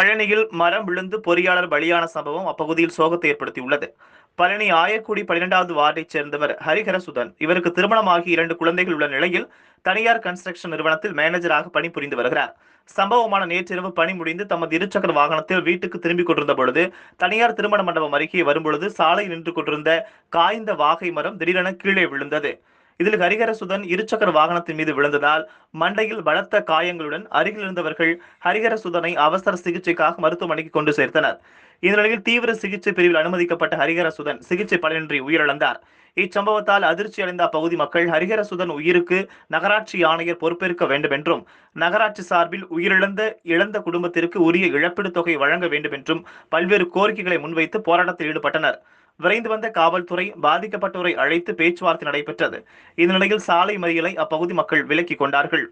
பழனியில் மரம் விழுந்து பொறியாளர் பலியான சம்பவம் அப்பகுதியில் சோகத்தை ஏற்படுத்தியுள்ளது. பழனி ஆயக்குடி பன்னிரெண்டாவது வார்டைச் சேர்ந்தவர் ஹரிஹரசுதன். இவருக்கு திருமணமாகி இரண்டு குழந்தைகள் உள்ள நிலையில் தனியார் கன்ஸ்ட்ரக்ஷன் நிறுவனத்தில் மேனேஜராக பணிபுரிந்து வருகிறார். சம்பவமான நேற்றிரவு பணி முடிந்து தமது இருசக்கர வாகனத்தில் வீட்டுக்கு திரும்பிக் கொண்டிருந்த பொழுது தனியார் திருமண மண்டபம் அருகே வரும்பொழுது சாலையில் நின்று கொண்டிருந்த காய்ந்த வாகை மரம் திடீரென கீழே விழுந்தது. இதில் ஹரிஹரசுதன் இருசக்கர வாகனத்தின் மீது விழுந்ததால் மண்டையில் பலத்த காயங்களுடன் அருகில் இருந்தவர்கள் ஹரிஹரசுதனை அவசர சிகிச்சைக்காக மருத்துவமனைக்கு கொண்டு சேர்த்தனர். இந்த நிலையில் தீவிர சிகிச்சை பிரிவில் அனுமதிக்கப்பட்ட ஹரிஹரசுதன் சிகிச்சை பலனின்றி உயிரிழந்தார். இச்சம்பவத்தால் அதிர்ச்சி அடைந்த அப்பகுதி மக்கள் ஹரிஹரசுதன் உயிருக்கு நகராட்சி ஆணையர் பொறுப்பேற்க வேண்டும் என்றும் நகராட்சி சார்பில் உயிரிழந்த இழந்த குடும்பத்திற்கு உரிய இழப்பீடு தொகை வழங்க வேண்டும் என்றும் பல்வேறு கோரிக்கைகளை முன்வைத்து போராட்டத்தில் ஈடுபட்டனர். விரைந்து வந்த காவல்துறை பாதிக்கப்பட்டோரை அழைத்து பேச்சுவார்த்தை நடைபெற்றது. இந்த நிலையில் சாலை மறியலை அப்பகுதி மக்கள் விலக்கிக் கொண்டார்கள்.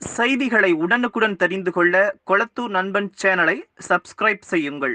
செய்திகளை உடனுக்குடன் தெரிந்து கொள்ள கொளத்தூர் நண்பன் சேனலை சப்ஸ்கிரைப் செய்யுங்கள்.